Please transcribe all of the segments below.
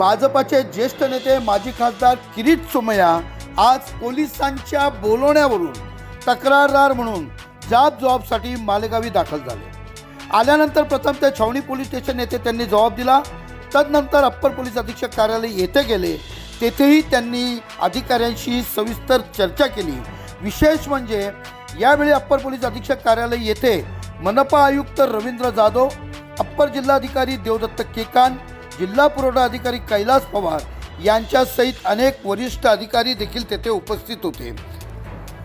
भाजपाचे ज्येष्ठ नेते माजी खासदार किरीट सोमय्या आज पोलिसांच्या बोलवण्यावरून तक्रारदार म्हणून जाब जॉबसाठी मालेगावी दाखल झाले. आल्यानंतर प्रथम ते छावणी पोलीस स्टेशन येथे त्यांनी जबाब दिला. तदनंतर अप्पर पोलीस अधीक्षक कार्यालय येथे गेले. तेथेही त्यांनी अधिकाऱ्यांशी सविस्तर चर्चा केली. विशेष म्हणजे यावेळी अप्पर पोलीस अधीक्षक कार्यालय येथे मनपा आयुक्त रवींद्र जाधव अप्पर जिल्हाधिकारी देवदत्त केकान जिल्हा पुरवठा अधिकारी कैलास पवार यांच्यासहित अनेक वरिष्ठ अधिकारी देखील तेथे उपस्थित होते.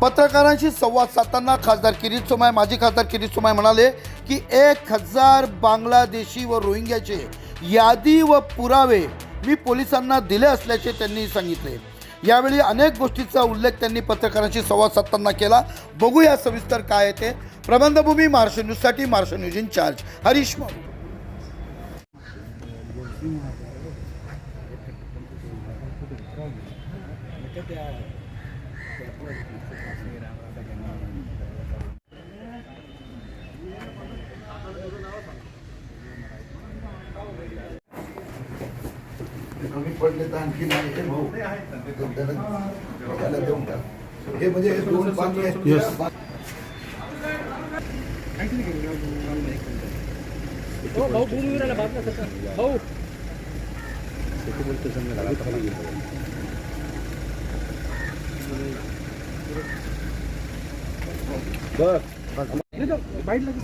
पत्रकारांशी संवाद साधताना खासदार किरीट सोमाय माजी खासदार किरीट सोमाय म्हणाले की एक हजार बांगलादेशी व रोहिंग्याचे यादी व पुरावे मी पोलिसांना दिले असल्याचे त्यांनी सांगितले. यावेळी अनेक गोष्टीचा उल्लेख त्यांनी पत्रकारांशी संवाद साधताना केला. बघूया सविस्तर काय येते ते. प्रबंधभूमी महाराष्ट्र न्यूजसाठी Maharashtra news in charge. Harish Maru. कमी पडले तर आणखी नाही हे भाऊ. त्याला देऊन टाक. हे म्हणजे हे दोन पाणी आहेत. हो भाऊ बोलू सध्या भाऊ नाही तर बाईटला किती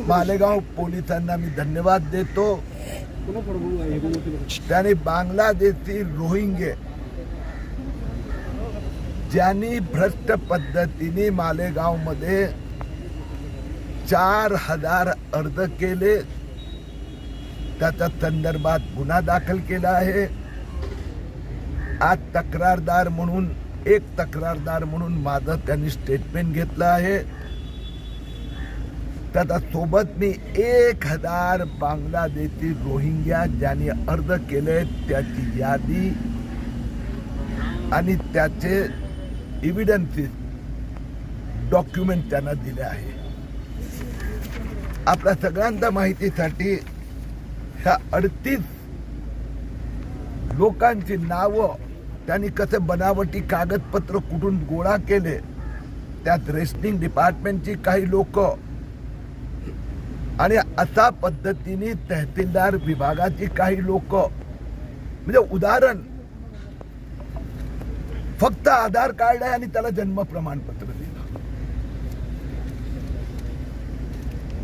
मालेगाव पोलिसांना मी धन्यवाद देतो. त्याने बांगलादेशी रोहिंगे ज्यांनी भ्रष्ट पद्धतीने मालेगावमध्ये चार हजार अर्ज केले. त्याच्या संदर्भात गुन्हा दाखल केला आहे. आज तक्रारदार म्हणून एक तक्रारदार म्हणून माझं त्यांनी स्टेटमेंट घेतलं आहे. त्याचा सोबत मी एक हजार बांगलादेशी रोहिंग्या ज्यांनी अर्ज केले त्याची यादी आणि त्याचे इव्हिडन्सेस डॉक्युमेंट त्यांना दिले आहे. आपल्या सगळ्यांच्या माहितीसाठी ह्या अडतीस लोकांची नावं त्यांनी कसं बनावटी कागदपत्र कुठून गोळा केले? त्यात रेस्टिंग डिपार्टमेंटची काही लोक. आणि अशा पद्धतीने तहसीलदार विभागाची काही लोक. म्हणजे उदाहरण फक्त आधार कार्ड आहे आणि त्याला जन्म प्रमाणपत्र दिलं.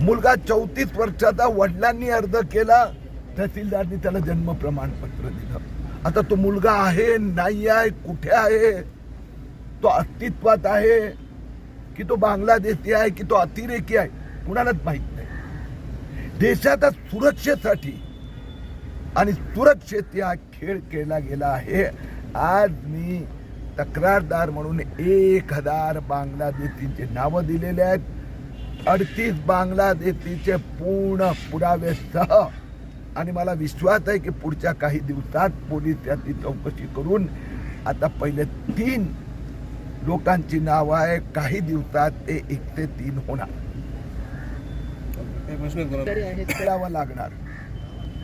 मुलगा चौतीस वर्षाचा वडिलांनी अर्ज केला तहसीलदारनी त्याला जन्म प्रमाणपत्र दिलं. आता तो मुलगा आहे नाही आहे कुठे आहे? तो अस्तित्वात आहे की तो बांगलादेशी आहे की तो अतिरेकी आहे कुणालाच माहीत नाही. देशाच्या सुरक्षेसाठी आणि सुरक्षेत हा खेळ केला गेला आहे. आज मी तक्रारदार म्हणून एक हजार बांगलादेशीचे नावं दिलेले आहेत. अडतीस बांगलादेशीचे पूर्ण पुरावेसह आणि मला विश्वास आहे की पुढच्या काही दिवसात पोलीस त्याची चौकशी करून आता पहिले तीन लोकांची नावं आहे काही दिवसात ते एक ते तीन होणार. लागणार.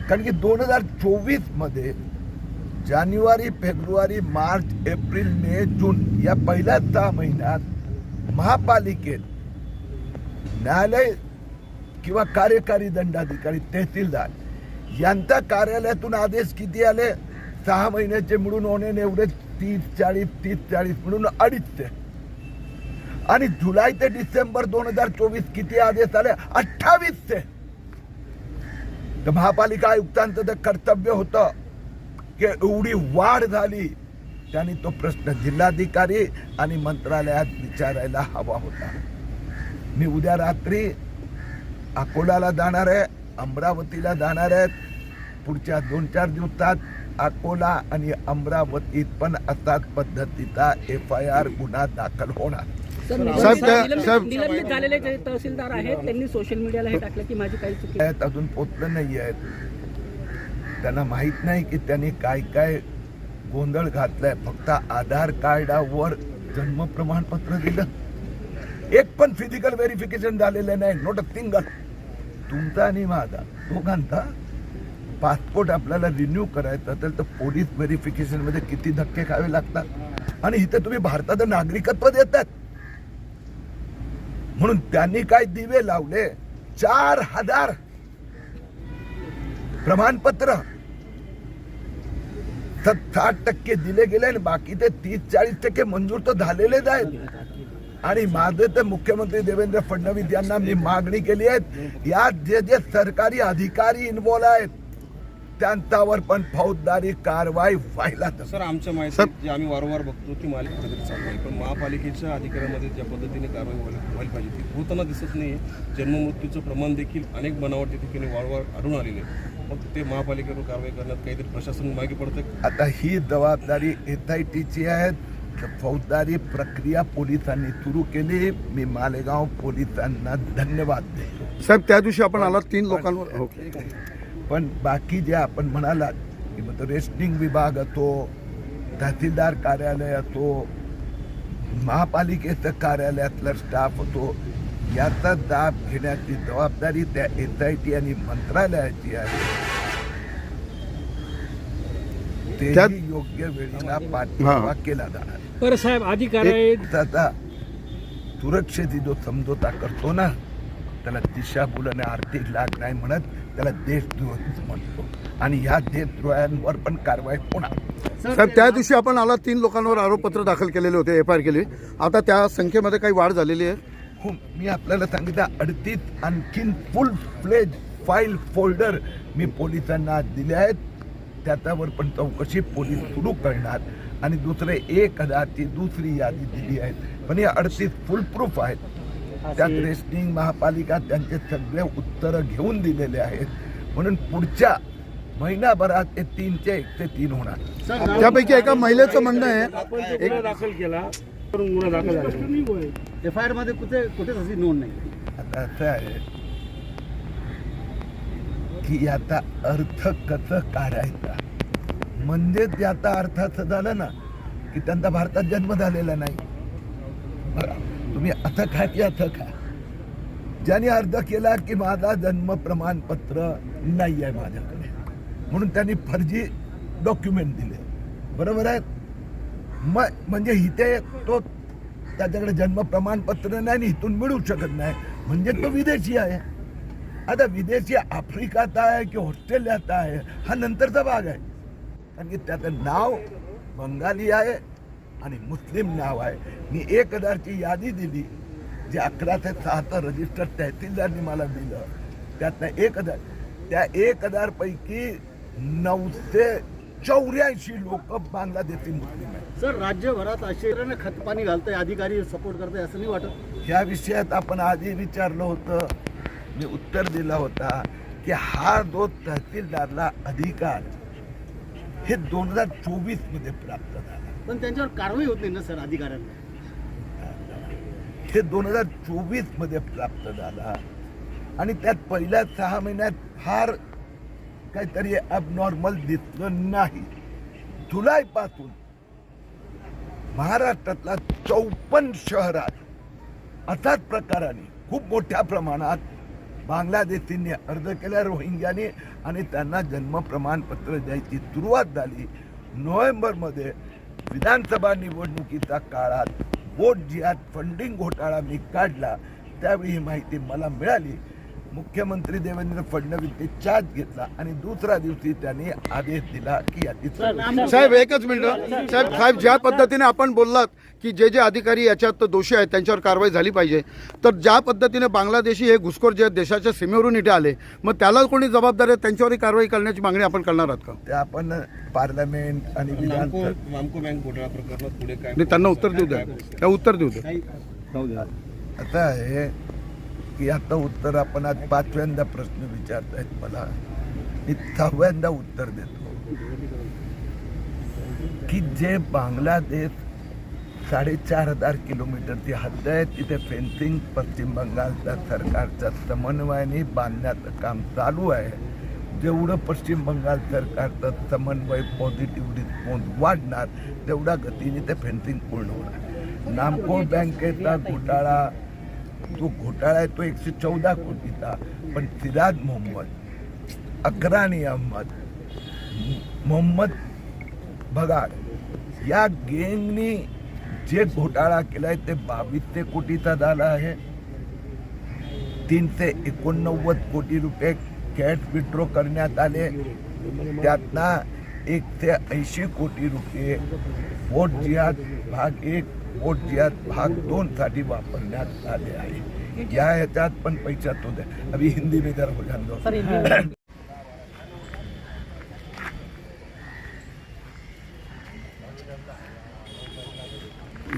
कारण की दोन हजार चोवीसमध्ये जानेवारी फेब्रुवारी मार्च एप्रिल मे जून या पहिल्या सहा महिन्यात महापालिकेत न्यायालय किंवा कार्यकारी दंडाधिकारी तहसीलदार यांच्या कार्यालयातून आदेश किती आले? सहा महिन्याचे मिळून होणे एवढे तीस चाळीस तीस चाळीस मिळून अडीचशे. आणि जुलै ते डिसेंबर दोन हजार चोवीस किती आदेश आले? अठ्ठावीसशे. तर महापालिका आयुक्तांचं तर कर्तव्य होतं की एवढी वाढ झाली त्यांनी तो प्रश्न जिल्हाधिकारी आणि मंत्रालयात विचारायला हवा होता. मी उद्या रात्री अकोलाला जाणार आहे. अमरावतीला जाणार आहे पुढच्या दोन चार दिवसात अकोला आणि अमरावतीत पण असाच पद्धतीचा एफ आय आर गुन्हा दाखल होणार. सर, साहेब, त्या- निलंबित- साहेब- निलंबित झालेले जे तहसीलदार आहेत त्यांनी सोशल मीडियाला हे टाकलं की माझी काही चुकी आहेत अजून पोचलं नाही आहेत त्यांना माहीत नाही की त्यांनी काय काय गोंधळ घातलाय. फक्त आधार कार्डावर जन्म प्रमाणपत्र दिलं. एक पण फिजिकल व्हेरिफिकेशन झालेलं नाही. नोट अ सिंगल तुमचा आणि माझा. दोघांचा पासपोर्ट आपल्याला रिन्यू करायचा असेल तर पोलीस व्हेरिफिकेशनमध्ये किती धक्के खावे लागतात? आणि इथे तुम्ही भारताचं नागरिकत्व देतात. म्हणून त्यांनी काय दिवे लावले? चार हजार प्रमाणपत्र. साठ टक्के दिले गेले आणि बाकी ते तीस चाळीस टक्के मंजूर तर झालेलेच आहेत. आणि माझे तर मुख्यमंत्री देवेंद्र फडणवीस यांना मी मागणी केली आहे. यात जे जे सरकारी अधिकारी इन्व्हॉल्व आहेत त्यांच्यावर पण फौजदारी कारवाई व्हायला. सर आमच्या माहितीत जे आम्ही वारंवार बघतो की मालिक प्रगती चालू आहे पण महापालिकेच्या अधिकाऱ्यांमध्ये ज्या पद्धतीने कारवाई व्हायला व्हायला पाहिजे ती होताना दिसत नाही जन्ममृत्यूचं प्रमाण देखील अनेक बनावट त्या ठिकाणी वारंवार आढळून आलेले आहे. मग ते महापालिकेवर कारवाई करण्यात काहीतरी प्रशासन मागे पडतं आता ही जबाबदारी एस आय टीची आहे. फौजदारी प्रक्रिया पोलिसांनी सुरू केली. मी मालेगाव पोलिसांना धन्यवाद देतो. साहेब त्या दिवशी आपण आला तीन लोकांवर? हो. पण बाकी जे आपण म्हणालात की मग रेशनिंग विभाग असो तहसीलदार कार्यालय असो महापालिकेचं कार्यालयातला स्टाफ असो याचा दाब घेण्याची जबाबदारी त्या एस आय टी आणि मंत्रालयाची आहे. त्यात- योग्य वेळेला पाठपुरावा केला जाणार. बरं साहेब अधिकारी सुरक्षेची जो समझोता करतो ना त्याला दिशाभूल आणि आर्थिक लाभ नाही म्हणत त्याला देशद्रोह म्हणतो. आणि ह्या देशद्रोहांवर पण कारवाई होणार. साहेब त्या दिवशी आपण आला तीन लोकांवर आरोपपत्र दाखल केलेले होते एफ आय आर केली. आता त्या संख्येमध्ये काही वाढ झालेली आहे? हो मी आपल्याला सांगितलं अडतीस आणखीन फुल फ्लेज फाईल फोल्डर मी पोलिसांना दिले आहेत. त्याच्यावर पण चौकशी पोलीस सुरू करणार. आणि दुसरे एक हजारची दुसरी यादी दिली आहे पण हे अडतीस फुल प्रूफ आहेत. त्यात रेस्टिंग महापालिका त्यांचे सगळे उत्तरं घेऊन दिलेले आहेत. म्हणून पुढच्या महिनाभरात ते तीनचे एक ते तीन होणार. त्यापैकी एका महिलेचं म्हणणं आहे एक दाखल केला गुन्हा दाखल झाला. एफ आय आरमध्ये कुठे कुठेच अशी नोंद नाही. आता असं आहे. की याचा अर्थ कसं काढायचा? म्हणजेच याचा अर्थ असं झालं ना की त्यांचा भारतात जन्म झालेला नाही. बघा, तुम्ही असं खा की असं खा. ज्याने अर्ज केला की माझा जन्म प्रमाणपत्र नाही आहे माझ्याकडे म्हणून त्यांनी फर्जी डॉक्युमेंट दिले. बरोबर आहे? मग म्हणजे इथे तो त्याच्याकडे जन्म प्रमाणपत्र नाही आणि इथून मिळू शकत नाही. म्हणजे तो विदेशी आहे. आता विदेशी आफ्रिकात आहे की ऑस्ट्रेलियात आहे हा नंतरचा भाग आहे. कारण की त्याचं नाव बंगाली आहे आणि मुस्लिम नाव आहे. मी एक हजारची यादी दिली जे अकरा ते सहाचं रजिस्टर तहसीलदारनी मला दिलं. त्यातनं एक हजार त्या एक हजार पैकी नऊशे चौऱ्याऐंशी लोक बांगलादेशी मुस्लिम आहेत. सर राज्यभरात असे खतपाणी घालतंय अधिकारी सपोर्ट करताय असं नाही वाटत? या विषयात आपण आधी विचारलं होतं. मी उत्तर दिलं होता की हा जो तहसीलदारला अधिकार हे दोन हजार चोवीसमध्ये प्राप्त झाला. पण त्यांच्यावर कारवाई होत नाही ना सर अधिकाऱ्यांना? हे दोन हजार चोवीसमध्ये प्राप्त झाला. आणि त्यात पहिल्या सहा महिन्यात फार काहीतरी अबनॉर्मल दिसलं नाही. जुलै पासून महाराष्ट्रातल्या चौपन्न शहरात असाच प्रकाराने खूप मोठ्या प्रमाणात बांगलादेशींनी अर्ज केला रोहिंग्याने आणि त्यांना जन्म प्रमाणपत्र द्यायची सुरुवात झाली. नोव्हेंबरमध्ये विधानसभा निवडणुकीच्या काळात वोट जिहाद फंडिंग घोटाळा मी काढला त्यावेळी ही माहिती मला मिळाली. मुख्यमंत्री देवेंद्र फडणवीसने चार्ज घेतला आणि दुसऱ्या दिवशी त्यांनी आदेश दिला की याची साहेब एकच मिनिट. साहेब साहेब ज्या पद्धतीने आपण बोललात की जे जे अधिकारी याच्यात दोषी आहेत त्यांच्यावर कारवाई झाली पाहिजे तर ज्या पद्धतीने बांगलादेशी हे घुसखोर जे देशाच्या सीमेवरून इथे आले मग त्याला कोणी जबाबदार आहे? त्यांच्यावरही कारवाई करण्याची मागणी आपण करणार आहात का? ते आपण पार्लमेंट आणि विधान त्यांना उत्तर देऊ द्या. त्या उत्तर देऊ द्या. आता आहे की आता उत्तर आपण आज पाचव्यांदा प्रश्न विचारतायत मला. मी सहाव्यांदा उत्तर देतो. की जे बांगलादेश साडेचार हजार किलोमीटरची हद्द आहे तिथे फेन्सिंग पश्चिम बंगालच्या सरकारच्या समन्वयाने बांधण्याचं काम चालू आहे. जेवढं पश्चिम बंगाल सरकारचं समन्वय पॉझिटिव्ह रिस्पॉन्स वाढणार तेवढ्या गतीने ते फेन्सिंग पूर्ण होणार. नामको बँकेचा घोटाळा तो घोटाळा आहे तो एकशे चौदा कोटीचा. पण सिराज मोहम्मद अकरानी अहमद मोहम्मद भगाड या गँगनी जे घोटाळा केलाय ते बावीसशे कोटीचा झाला आहे. तीनशे एकोणनव्वद कोटी रुपये कॅश विड्रॉ करण्यात आले. त्यातनं एकशे ऐंशी कोटी रुपये वोट जिहाद भाग एक वोट जिहाद भाग दोन साठी वापरण्यात आले आहे. या ह्याच्यात पण पैशात होते अभी हिंदी में जरा हो जान दो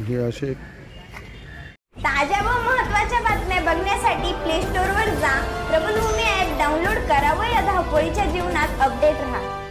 हे असे ताज्या व महत्त्वाच्या बातम्या बघण्यासाठी प्ले स्टोअरवर जा. प्रबलभूमी ॲप डाउनलोड करा व या धावपळीच्या जीवनात अपडेट राहा.